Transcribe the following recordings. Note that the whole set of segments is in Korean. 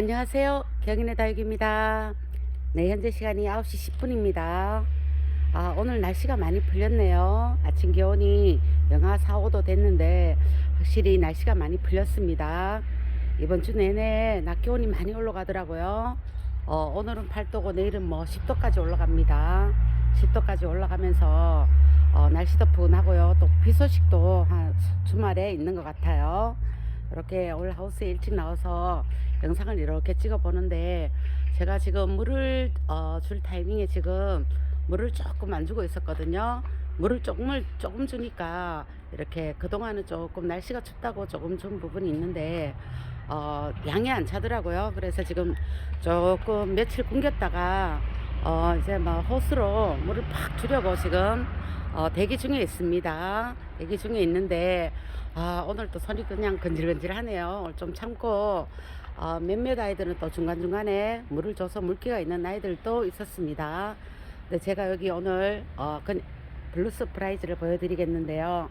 안녕하세요. 경인의 다육입니다. 네, 현재 시간이 9시 10분입니다. 아, 오늘 날씨가 많이 풀렸네요. 아침 기온이 영하 4, 5도 됐는데 확실히 날씨가 많이 풀렸습니다. 이번 주 내내 낮 기온이 많이 올라가더라고요. 어, 오늘은 8도고 내일은 뭐 10도까지 올라갑니다. 10도까지 올라가면서 어, 날씨도 푸근하고요. 또 비 소식도 한 주말에 있는 것 같아요. 이렇게 오늘 하우스에 일찍 나와서 영상을 이렇게 찍어 보는데 제가 지금 물을 어, 줄 타이밍에 지금 물을 조금 안 주고 있었거든요. 물을 조금을 조금 주니까 이렇게 그동안은 조금 날씨가 춥다고 조금 준 부분이 있는데 어, 양이 안 차더라고요. 그래서 지금 조금 며칠 굶겼다가 어, 이제 뭐 호스로 물을 팍 주려고 지금 어, 대기 중에 있습니다. 대기 중에 있는데 아, 오늘 또 손이 그냥 건질건질하네요. 좀 참고 어, 몇몇 아이들은 또 중간중간에 물을 줘서 물기가 있는 아이들도 있었습니다. 근데 제가 여기 오늘 어, 그 블루 서프라이즈를 보여드리겠는데요.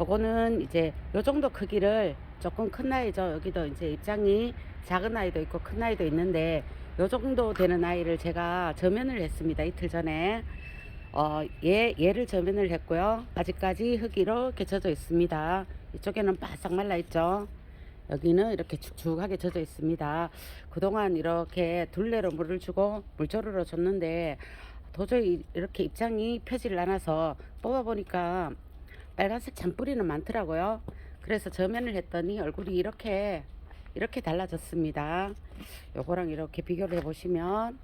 요거는 이제 요 정도 크기를 조금 큰 아이죠. 여기도 이제 입장이 작은 아이도 있고 큰 아이도 있는데 요 정도 되는 아이를 제가 저면을 했습니다. 이틀 전에. 어, 얘, 얘를 저면을 했고요. 아직까지 흙이로 이렇게 젖어 있습니다. 이쪽에는 바싹 말라 있죠. 여기는 이렇게 축축하게 젖어 있습니다. 그동안 이렇게 둘레로 물을 주고 물조르러 줬는데 도저히 이렇게 입장이 펴질 않아서 뽑아보니까 빨간색 잔뿌리는 많더라고요. 그래서 저면을 했더니 얼굴이 이렇게 이렇게 달라졌습니다. 요거랑 이렇게 비교를 해보시면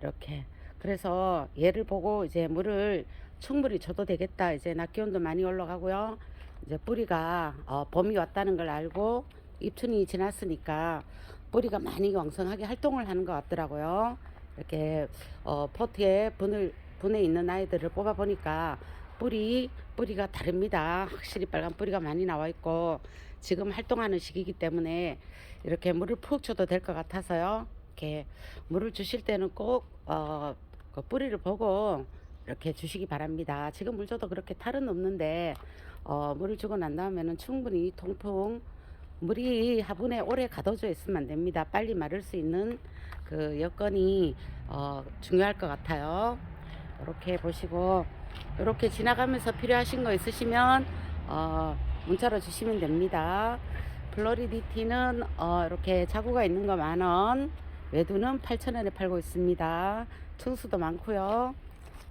이렇게 그래서 얘를 보고 이제 물을 충분히 줘도 되겠다. 이제 낮 기온도 많이 올라가고요. 이제 뿌리가 어, 봄이 왔다는 걸 알고 입춘이 지났으니까 뿌리가 많이 왕성하게 활동을 하는 것 같더라고요. 이렇게 어, 포트에 분을 분에 있는 아이들을 뽑아 보니까 뿌리 뿌리가 다릅니다. 확실히 빨간 뿌리가 많이 나와 있고 지금 활동하는 시기이기 때문에 이렇게 물을 푹 줘도 될 것 같아서요. 이렇게 물을 주실 때는 꼭 어, 그 뿌리를 보고 이렇게 주시기 바랍니다. 지금 물 줘도 그렇게 탈은 없는데 어, 물을 주고 난 다음에는 충분히 통풍 물이 화분에 오래 가둬져 있으면 안 됩니다. 빨리 마를 수 있는 그 여건이 어, 중요할 것 같아요. 이렇게 보시고 이렇게 지나가면서 필요하신 거 있으시면 어, 문자로 주시면 됩니다. 플로리디티는 어, 이렇게 자구가 있는 거 만원, 외두는 8,000원에 팔고 있습니다. 층수도 많고요.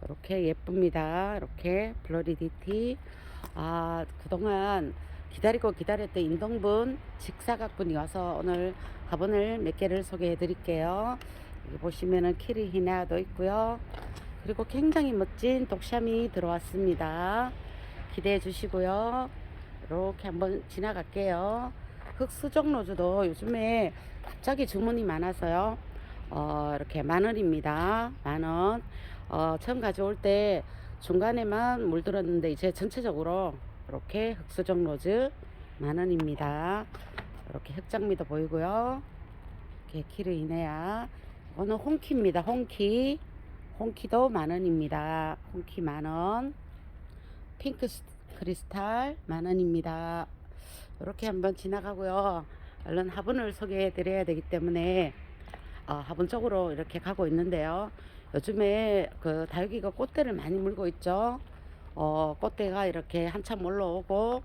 이렇게 예쁩니다. 이렇게 플로리디티. 아, 그동안 기다리고 기다렸던 인동분 직사각분이 와서 오늘 화분을 몇 개를 소개해 드릴게요. 여기 보시면은 키리히나도 있고요. 그리고 굉장히 멋진 독샴이 들어왔습니다. 기대해 주시고요. 이렇게 한번 지나갈게요. 흑수정 로즈도 요즘에 갑자기 주문이 많아서요. 어, 이렇게 만 원입니다. 만 원. 어, 처음 가져올 때 중간에만 물들었는데 이제 전체적으로 이렇게 흑수정 로즈 만 원입니다. 이렇게 흑장미도 보이고요. 이렇게 키르이네야. 이거는 홍키입니다. 홍키. 홍키도 만 원입니다. 홍키 만 원. 핑크 스- 크리스탈 만 원입니다. 이렇게 한번 지나가고요. 얼른 화분을 소개해 드려야 되기 때문에 어, 화분 쪽으로 이렇게 가고 있는데요. 요즘에 그 다육이가 꽃대를 많이 물고 있죠. 어, 꽃대가 이렇게 한참 올라오고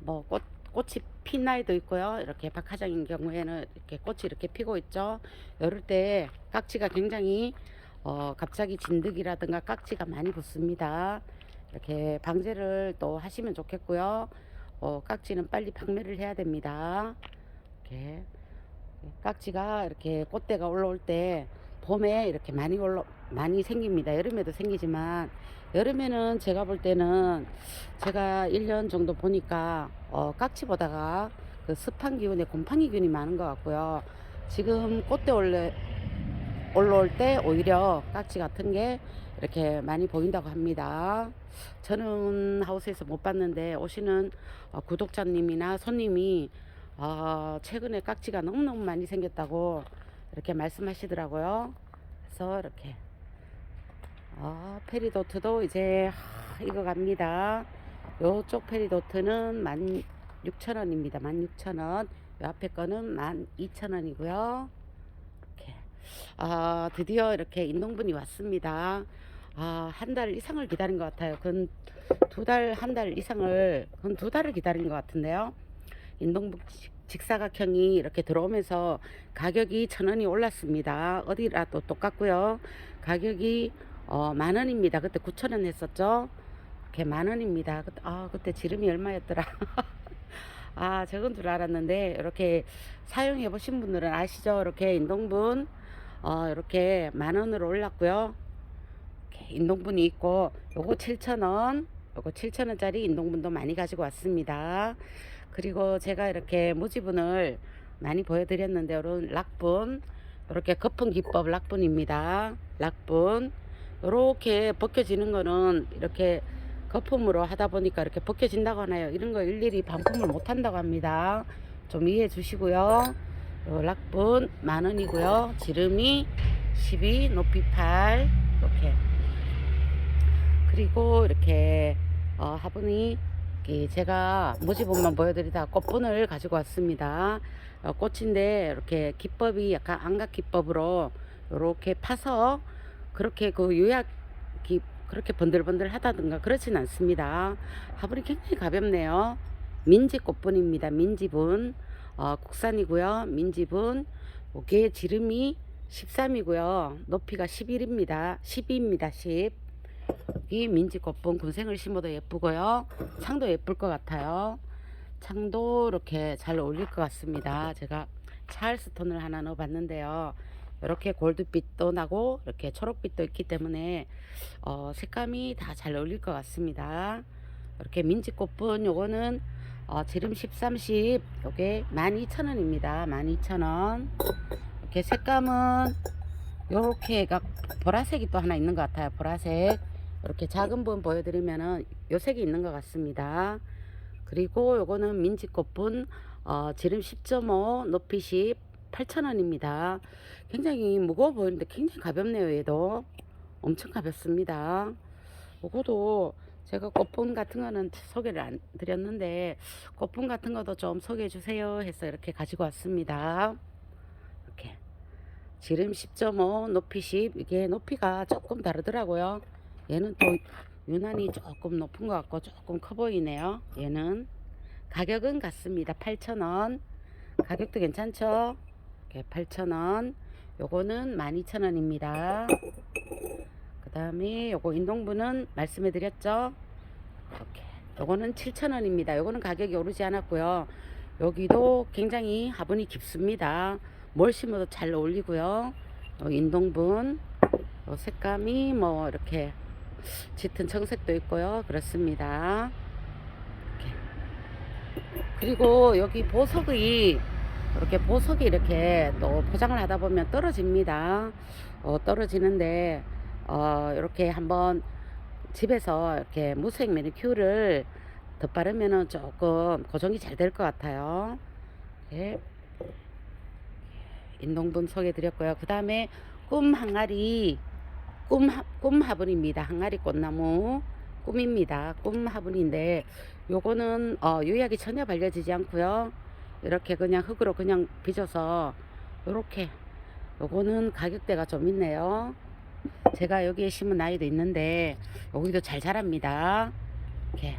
뭐 꽃, 꽃이 핀 나이도 있고요. 이렇게 박하장인 경우에는 이렇게 꽃이 이렇게 피고 있죠. 이럴 때 깍지가 굉장히 어, 갑자기 진드기라든가 깍지가 많이 붙습니다. 이렇게 방제를 또 하시면 좋겠고요. 어, 깍지는 빨리 박멸을 해야 됩니다. 이렇게 깍지가 이렇게 꽃대가 올라올 때 봄에 이렇게 많이 올라 많이 생깁니다. 여름에도 생기지만 여름에는 제가 볼 때는 제가 1년 정도 보니까 어, 깍지보다가 그 습한 기운에 곰팡이 균이 많은 것 같고요. 지금 꽃대 올래 올라올 때 오히려 깍지 같은 게 이렇게 많이 보인다고 합니다. 저는 하우스에서 못 봤는데 오시는 어, 구독자님이나 손님이 어, 최근에 깍지가 너무너무 많이 생겼다고 이렇게 말씀하시더라고요. 그래서 이렇게 어, 페리도트도 이제 하, 이거 갑니다. 요쪽 페리도트는 16,000원입니다. 16,000원. 요 앞에 거는 12,000원이고요. 아, 드디어 이렇게 인동분이 왔습니다. 아, 한 달 이상을 기다린 것 같아요. 근 두 달, 한 달 이상을, 근 두 달을 기다린 것 같은데요. 인동분 직- 직사각형이 이렇게 들어오면서 가격이 천 원이 올랐습니다. 어디라도 똑같고요. 가격이 어, 만 원입니다. 그때 구천 원 했었죠. 이렇게 만 원입니다. 아, 그때 지름이 얼마였더라. 아, 적은 줄 알았는데, 이렇게 사용해 보신 분들은 아시죠? 이렇게 인동분, 어, 이렇게 만 원으로 올랐고요. 이렇게 인동분이 있고, 요거 7,000원, 요거 7,000원짜리 인동분도 많이 가지고 왔습니다. 그리고 제가 이렇게 무지분을 많이 보여드렸는데, 요런 락분, 이렇게 거품 기법 락분입니다. 락분. 요렇게 벗겨지는 거는 이렇게 거품으로 하다 보니까 이렇게 벗겨진다고 하나요? 이런 거 일일이 반품을 못 한다고 합니다. 좀 이해해 주시고요. 요 락분 만 원이고요. 지름이 12, 높이 8 이렇게 그리고 이렇게 어, 화분이 이 제가 모집분만 보여드리다 꽃분을 가지고 왔습니다. 어, 꽃인데 이렇게 기법이 약간 안각 기법으로 이렇게 파서 그렇게 그 요약이 그렇게 번들번들 하다든가 그렇진 않습니다. 화분이 굉장히 가볍네요. 민지 꽃분입니다. 민지분 어, 국산이고요. 민지분 이게 지름이 13이고요. 높이가 11입니다. 12입니다. 10. 이 민지꽃분 군생을 심어도 예쁘고요. 창도 예쁠 것 같아요. 창도 이렇게 잘 어울릴 것 같습니다. 제가 찰스톤을 하나 넣어봤는데요. 이렇게 골드빛도 나고 이렇게 초록빛도 있기 때문에 어, 색감이 다 잘 어울릴 것 같습니다. 이렇게 민지꽃분 요거는 어, 지름 10, 30 요게 12,000원입니다. 12,000원. 이렇게 색감은 요렇게 가 보라색이 또 하나 있는 것 같아요. 보라색. 이렇게 작은 분 보여드리면은 요 색이 있는 것 같습니다. 그리고 요거는 민지꽃분 어, 지름 10.5 높이 10 8,000원입니다. 굉장히 무거워 보이는데 굉장히 가볍네요. 얘도 엄청 가볍습니다. 요거도 제가 꽃분 같은 거는 소개를 안 드렸는데 꽃분 같은 것도 좀 소개해 주세요 해서 이렇게 가지고 왔습니다. 이렇게 지름 10.5 높이 10 이게 높이가 조금 다르더라고요. 얘는 또 유난히 조금 높은 것 같고 조금 커 보이네요. 얘는 가격은 같습니다. 8,000원. 가격도 괜찮죠? 이렇게 8,000원. 요거는 12,000원입니다. 그 다음에 요거 인동분은 말씀해 드렸죠? 요거는 7,000원입니다. 요거는 가격이 오르지 않았고요. 여기도 굉장히 화분이 깊습니다. 뭘 심어도 잘 어울리고요. 요 인동분. 요 색감이 뭐 이렇게 짙은 청색도 있고요. 그렇습니다. 이렇게. 그리고 여기 보석이 이렇게 보석이 이렇게 또 포장을 하다 보면 떨어집니다. 어, 떨어지는데 어, 이렇게 한번 집에서 이렇게 무색 매니큐어를 덧바르면은 조금 고정이 잘 될 것 같아요. 예. 인동분 소개 드렸고요. 그 다음에 꿈 항아리 꿈, 하- 꿈 화분입니다. 항아리 꽃나무 꿈입니다. 꿈 화분인데 요거는 어, 유약이 전혀 발려지지 않고요. 이렇게 그냥 흙으로 그냥 빚어서 요렇게 요거는 가격대가 좀 있네요. 제가 여기에 심은 아이도 있는데 여기도 잘 자랍니다. 이렇게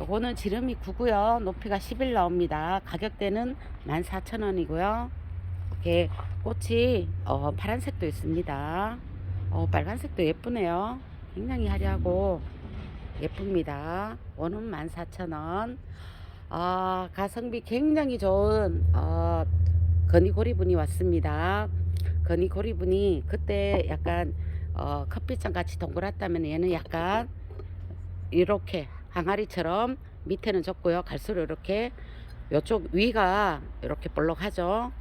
요거는 지름이 9고요. 높이가 11 나옵니다. 가격대는 14,000원이고요. 이렇게 꽃이 어, 파란색도 있습니다. 어, 빨간색도 예쁘네요. 굉장히 화려하고 예쁩니다. 원은 14,000원. 아, 가성비 굉장히 좋은 어, 건이고리분이 왔습니다. 건이고리분이 그때 약간 어, 커피잔 같이 동그랗다면 얘는 약간 이렇게 항아리처럼 밑에는 좁고요. 갈수록 이렇게 요쪽 위가 이렇게 볼록하죠.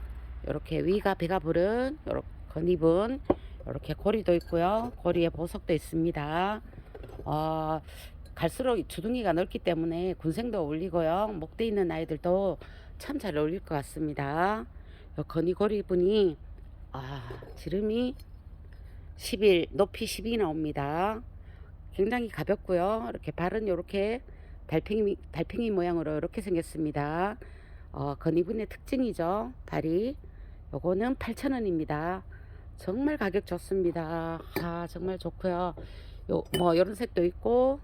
이렇게 위가 배가 부른 요렇게 건입은 이렇게 고리도 있고요. 고리에 보석도 있습니다. 어, 갈수록 주둥이가 넓기 때문에 군생도 어울리고요. 목대 있는 아이들도 참 잘 어울릴 것 같습니다. 요 건이고리 분이 아, 지름이 11, 높이 12 나옵니다. 굉장히 가볍고요. 이렇게 발은 이렇게 달팽이 달팽이 모양으로 이렇게 생겼습니다. 어, 건이분의 특징이죠. 발이 요거는 8,000원입니다. 정말 가격 좋습니다. 아, 정말 좋고요. 요, 뭐, 요런 색도 있고,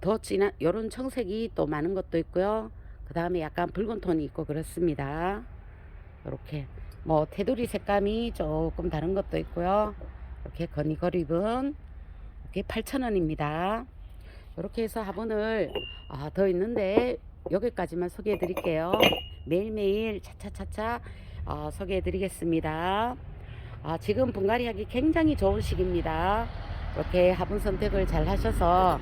더 진한, 요런 청색이 또 많은 것도 있고요. 그 다음에 약간 붉은 톤이 있고 그렇습니다. 이렇게, 뭐, 테두리 색감이 조금 다른 것도 있고요. 이렇게 거니거립은 이렇게 8,000원입니다. 이렇게 해서 화분을 아, 더 있는데 여기까지만 소개해 드릴게요. 매일매일 차차차차 어, 소개해 드리겠습니다. 아, 지금 분갈이 하기 굉장히 좋은 시기입니다. 이렇게 화분 선택을 잘 하셔서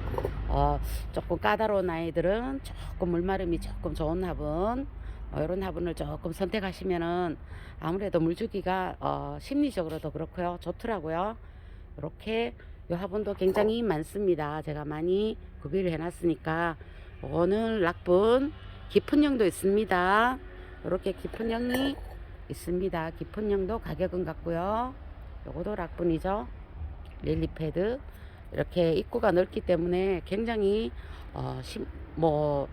어, 조금 까다로운 아이들은 조금 물마름이 조금 좋은 화분 어, 이런 화분을 조금 선택하시면은 아무래도 물주기가 어, 심리적으로도 그렇고요 좋더라고요. 이렇게 이 화분도 굉장히 많습니다. 제가 많이 구비를 해놨으니까 오늘 락분 깊은 형도 있습니다. 이렇게 깊은 형이 있습니다. 깊은 형도 가격은 같고요. 요거도 락분이죠. 릴리패드 이렇게 입구가 넓기 때문에 굉장히 어, 심, 뭐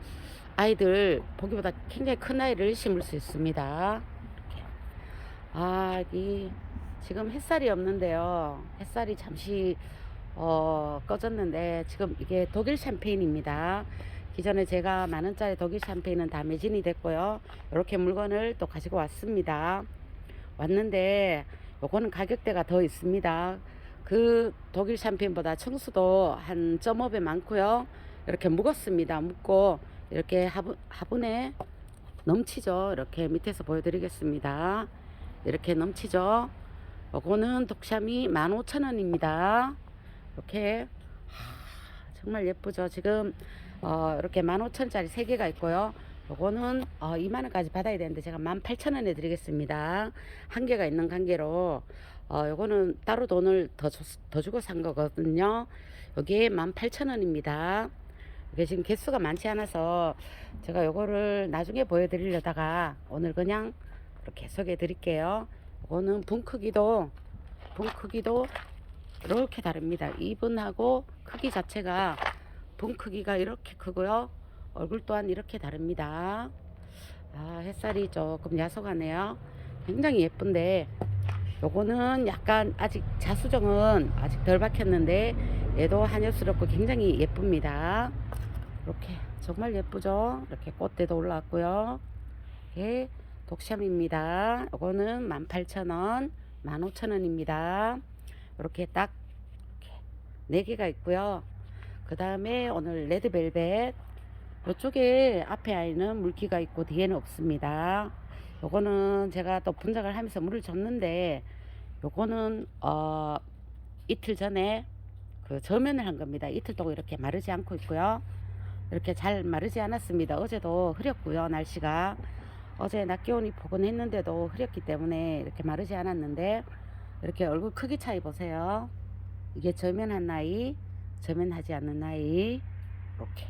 아이들 보기보다 굉장히 큰 아이를 심을 수 있습니다. 아, 이 지금 햇살이 없는데요. 햇살이 잠시 어, 꺼졌는데 지금 이게 독일 샴페인입니다. 기존에 제가 만 원짜리 독일 샴페인은 다 매진이 됐고요. 이렇게 물건을 또 가지고 왔습니다. 왔는데 요거는 가격대가 더 있습니다. 그 독일 샴페인보다 청수도 한 0.5배 많고요. 이렇게 묵었습니다. 묵고 이렇게 화분, 화분에 넘치죠. 이렇게 밑에서 보여드리겠습니다. 이렇게 넘치죠. 요거는 독샴이 15,000원입니다. 이렇게 하, 정말 예쁘죠. 지금 어, 이렇게 15,000원짜리 3개가 있고요. 요거는 어, 2만원까지 받아야 되는데 제가 18,000원에 드리겠습니다. 한 개가 있는 관계로 어, 요거는 따로 돈을 더, 주, 더 주고 산 거거든요. 여기에 18,000원입니다. 이게 지금 개수가 많지 않아서 제가 요거를 나중에 보여드리려다가 오늘 그냥 이렇게 소개해 드릴게요. 요거는 분 크기도 분 크기도 이렇게 다릅니다. 이분하고 크기 자체가 분 크기가 이렇게 크고요. 얼굴 또한 이렇게 다릅니다. 아, 햇살이 조금 야속하네요. 굉장히 예쁜데 요거는 약간 아직 자수정은 아직 덜 박혔는데 얘도 한엽스럽고 굉장히 예쁩니다. 이렇게 정말 예쁘죠? 이렇게 꽃대도 올라왔고요. 이게 독샴입니다. 요거는 18,000원, 15,000원입니다. 이렇게 딱네 개가 있고요. 그 다음에 오늘 레드벨벳 이쪽에 앞에 아이는 물기가 있고 뒤에는 없습니다. 요거는 제가 또 분장을 하면서 물을 줬는데 요거는 어 이틀 전에 그 저면을 한 겁니다. 이틀 동안 이렇게 마르지 않고 있고요. 이렇게 잘 마르지 않았습니다. 어제도 흐렸고요. 날씨가 어제 낮 기온이 포근했는데도 흐렸기 때문에 이렇게 마르지 않았는데 이렇게 얼굴 크기 차이 보세요. 이게 저면 한 나이, 저면하지 않는 나이 이렇게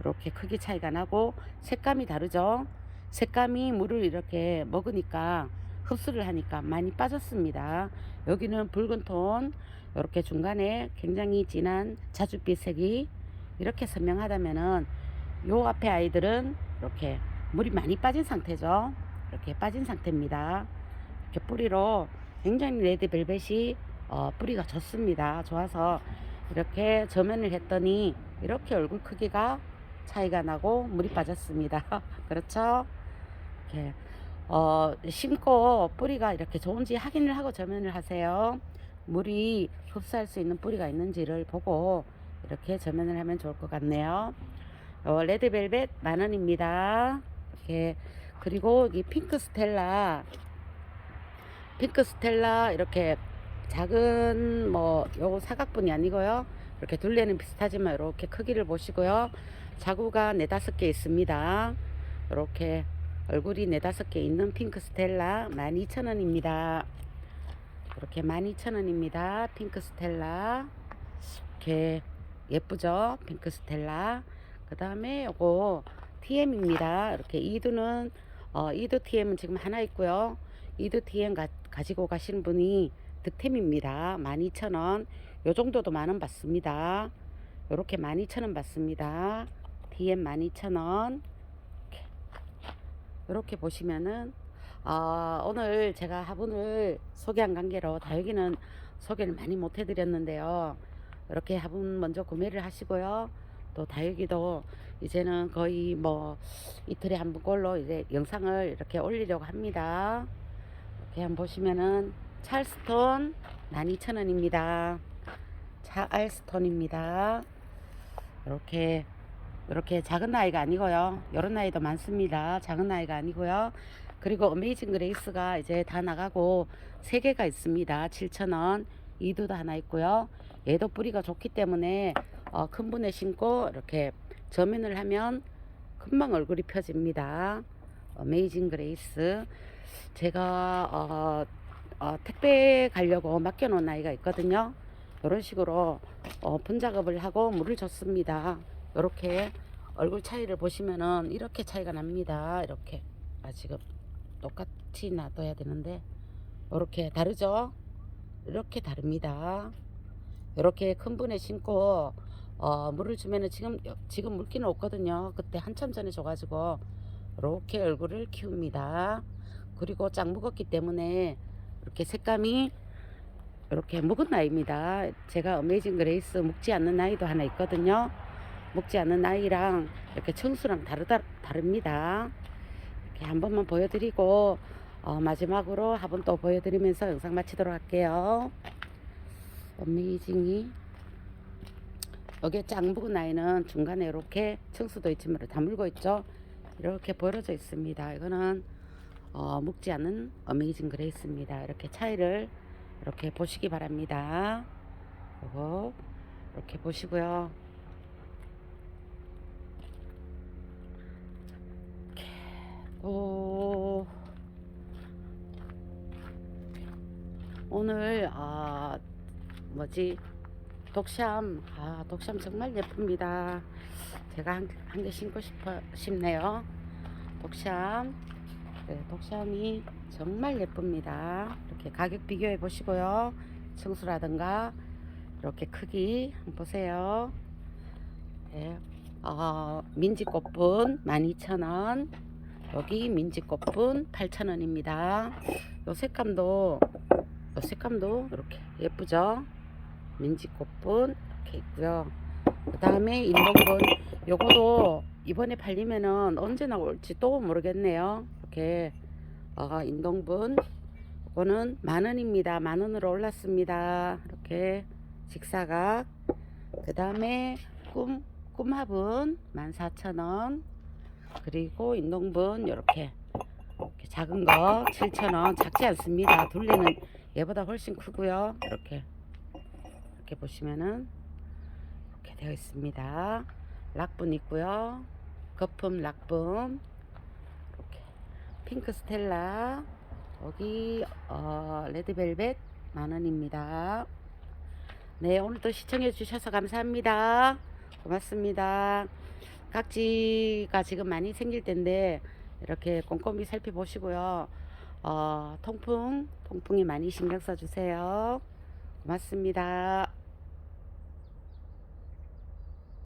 이렇게 크기 차이가 나고 색감이 다르죠. 색감이 물을 이렇게 먹으니까 흡수를 하니까 많이 빠졌습니다. 여기는 붉은 톤, 이렇게 중간에 굉장히 진한 자줏빛 색이 이렇게 선명하다면은 요 앞에 아이들은 이렇게 물이 많이 빠진 상태죠. 이렇게 빠진 상태입니다. 이렇게 뿌리로 굉장히 레드벨벳이 어, 뿌리가 좋습니다. 좋아서 이렇게 저면을 했더니 이렇게 얼굴 크기가 차이가 나고 물이 빠졌습니다. 그렇죠? 이렇게 어, 심고 뿌리가 이렇게 좋은지 확인을 하고 저면을 하세요. 물이 흡수할 수 있는 뿌리가 있는지를 보고 이렇게 저면을 하면 좋을 것 같네요. 어, 레드벨벳 만 원입니다. 이렇게 그리고 이 핑크 스텔라 핑크 스텔라 이렇게 작은 뭐 요거 사각분이 아니고요. 이렇게 둘레는 비슷하지만 이렇게 크기를 보시고요. 자구가 네다섯 개 있습니다. 이렇게 얼굴이 네다섯 개 있는 핑크 스텔라 12,000원입니다. 이렇게 12,000원입니다. 핑크 스텔라. 이렇게 예쁘죠? 핑크 스텔라. 그 다음에 요거 TM입니다. 이렇게 이두는 어, 이두 TM은 지금 하나 있고요. 이두 TM 가, 가지고 가신 분이 득템입니다. 12,000원. 요 정도도 만원 받습니다. 요렇게 12,000원 받습니다. DM 12,000원. 이렇게. 이렇게 보시면은 어, 오늘 제가 화분을 소개한 관계로 다육이는 소개를 많이 못 해드렸는데요. 이렇게 화분 먼저 구매를 하시고요. 또 다육이도 이제는 거의 뭐 이틀에 한 번꼴로 이제 영상을 이렇게 올리려고 합니다. 이렇게 한번 보시면은 찰스톤 12,000원입니다. 찰스톤입니다. 이렇게 이렇게 작은 나이가 아니고요. 이런 나이도 많습니다. 작은 나이가 아니고요. 그리고 어메이징 그레이스가 이제 다 나가고 세 개가 있습니다. 7,000원. 이두도 하나 있고요. 얘도 뿌리가 좋기 때문에 어, 큰 분에 심고 이렇게 저면을 하면 금방 얼굴이 펴집니다. 어메이징 그레이스. 제가 어, 어, 택배 가려고 맡겨놓은 아이가 있거든요. 이런 식으로 어, 분작업을 하고 물을 줬습니다. 이렇게 얼굴 차이를 보시면은 이렇게 차이가 납니다. 이렇게 아 지금 똑같이 놔둬야 되는데 이렇게 다르죠? 이렇게 다릅니다. 이렇게 큰 분에 심고 어, 물을 주면은 지금 지금 물기는 없거든요. 그때 한참 전에 줘가지고 이렇게 얼굴을 키웁니다. 그리고 짝 묵었기 때문에 이렇게 색감이 이렇게 묵은 나이입니다. 제가 어메이징 그레이스 묵지 않는 나이도 하나 있거든요. 묵지 않는 나이랑 이렇게 청수랑 다르다 다릅니다. 이렇게 한 번만 보여드리고 어, 마지막으로 화분 또 보여드리면서 영상 마치도록 할게요. 어메이징이 여기 짝 묵은 나이는 중간에 이렇게 청수도 있지만 다물고 있죠. 이렇게 벌어져 있습니다. 이거는 어, 묵지 않은 어메이징 그레이스입니다. 이렇게 차이를 이렇게 보시기 바랍니다. 요거 이렇게 보시고요. 또 오늘 아 뭐지 독샴 아 독샴 정말 예쁩니다. 제가 한개 신고 싶어 싶네요. 독샴 네, 독샴이 정말 예쁩니다. 이렇게 가격 비교해 보시고요. 청수라든가 이렇게 크기 한번 보세요. 네, 어, 민지꽃분 12,000원. 여기 민지꽃분 8,000원입니다. 요 색감도 요 색감도 이렇게 예쁘죠? 민지꽃분 이렇게 있고요. 그 다음에 인동분 요거도 이번에 팔리면은 언제 나올지 또 모르겠네요. 이렇게 어, 인동분 이거는 만 원입니다. 만 원으로 올랐습니다. 이렇게 직사각. 그 다음에 꿈 꿈합은 14,000원. 그리고 인동분 이렇게 작은 거 7,000원. 작지 않습니다. 둘레는 얘보다 훨씬 크고요. 이렇게 이렇게 보시면은 이렇게 되어 있습니다. 락분 있고요. 거품 락분 핑크 스텔라 여기 어, 레드벨벳 만원입니다. 네 오늘도 시청해 주셔서 감사합니다. 고맙습니다. 각지가 지금 많이 생길 텐데 이렇게 꼼꼼히 살펴보시고요. 어, 통풍 통풍에 많이 신경 써주세요. 고맙습니다.